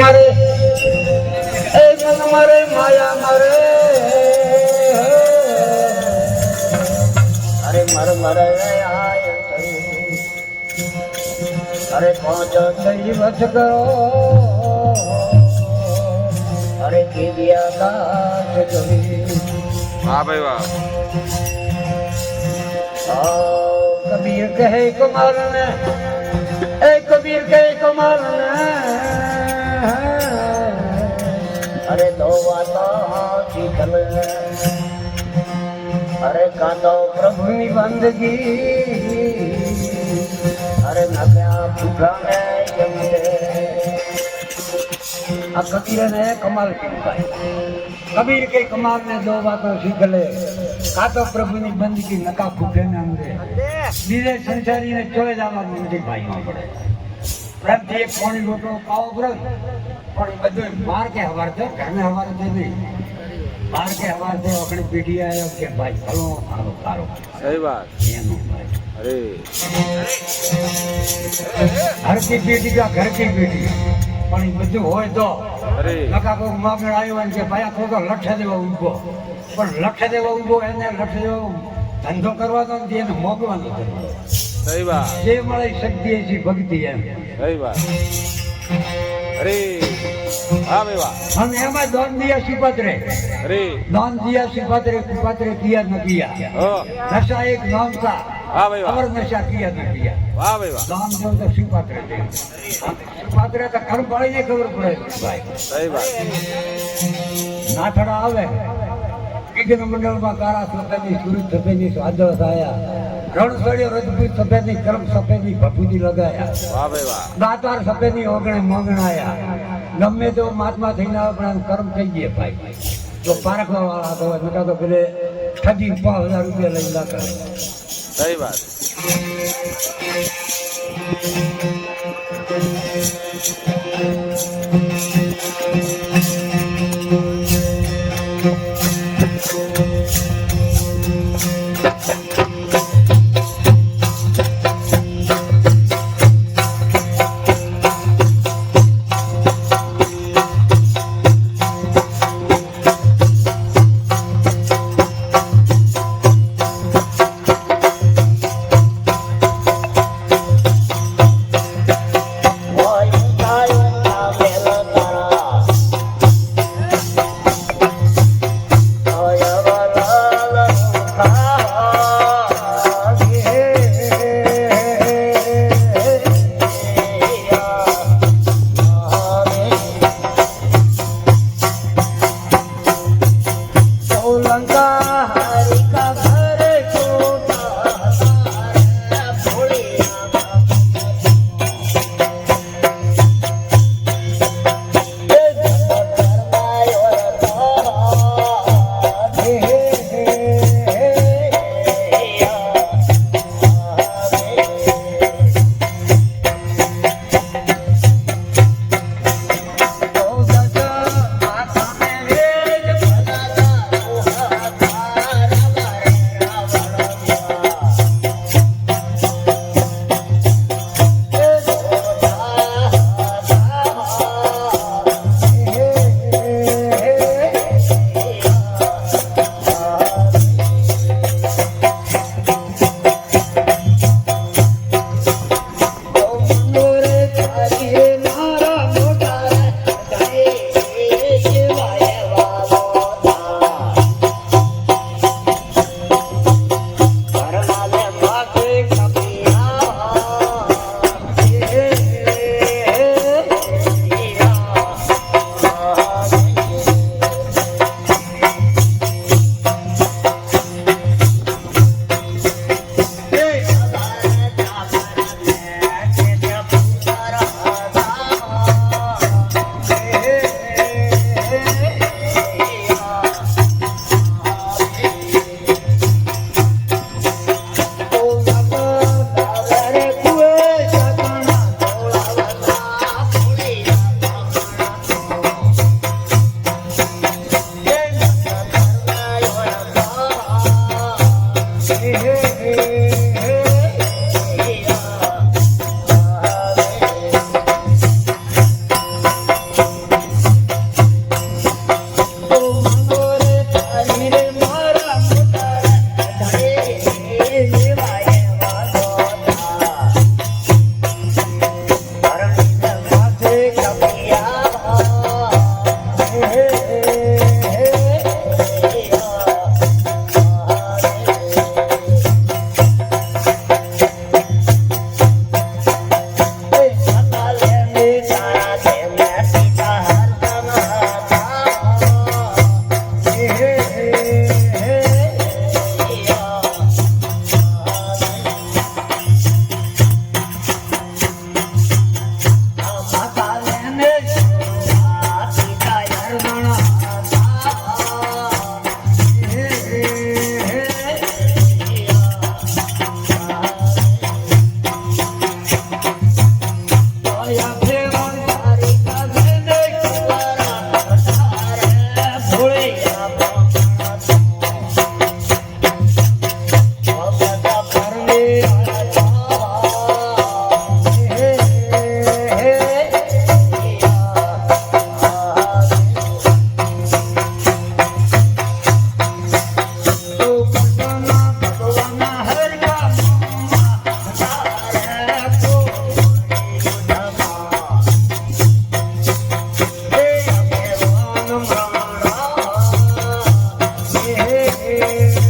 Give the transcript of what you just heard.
મારે એ મન મારે માયા મારે. અરે મર મર અરે પહોંચ થઈ વધ કરો અરે કેવી આકાશ જોઈ. વાહ ભાઈ વાહ. કબીર કહે કુમાર ને એ કબીર કહે કુમાર ને અરે ધોવાતા ચીતલ અરે કાંતો પ્રભુની બંદગી અરે નગ્યા ભૂખાને જમલે આ કબીરને કમાલ કબીર કે કમાલ ને દો વાતો શીખલે કાતો પ્રભુની બંદગી નકા ભૂખે ને અંગે બીજે સંસારીને ચોય જવાનું નથી ભાઈ પડે પ્રેમથી એક કોણી ગોટો પાવો બ્રત પણ બધું માર કે હવાર છે ઘરને હવાર નહીં. બાર કે હવાર આપણે પીઢી આવ્યો કે ભાઈ ભલો મારો તારો. સહી વાત. એનો ભાઈ. અરે. કી પીઢી કા ઘર કી પીઢી? પણ બધું હોય તો અરે. કોઈ માગણ આવ્યો ને કે ભાઈ આ થોડો લક્ષ દેવા ઊભો પણ લક્ષ દેવા ઊભો એને લક્ષ દેવા ધંધો કરવાનો નથી એને મોગવાનો કરવાનો સહી વાત. જે મળે શક્તિ એ ભક્તિ એમ. સહી વાત. હા ભાઈ વાહ અને એમાં દોન દિયા સિપાત્રે અરે. દોન દિયા સિપાત્રે સિપાત્રે કિયા ન કિયા. હો. નશા એક નામ કા. હા ભાઈ વાહ અવર નશા કિયા ન કિયા. વાહ ભાઈ વાહ દાન દેવ તો સિપાત્રે દે સિપાત્રે તો કર્મ પાડીને ખબર પડે ભાઈ. સહી વાત. નાથડા આવે. વિઘ્ન મંડળમાં કારા સફેદી સુરત સફેદી વાદળ થયા રણ સળ્યો રજપૂત સફેદી કર્મ સફેદી ભભૂતિ લગાયા. વાહ વાહ દાતાર સફેદી ઓગણે મંગણાયા ગમે તો મહાત્મા થઈને આવે, પણ કર્મ થઈ ગયા ભાઈ. જો પારખવા વાળા તો હોય નકા તો પેલે ઠગી પાંચ હજાર રૂપિયા લઈ લા કરે સહી વાત. Thank કાયો হে હે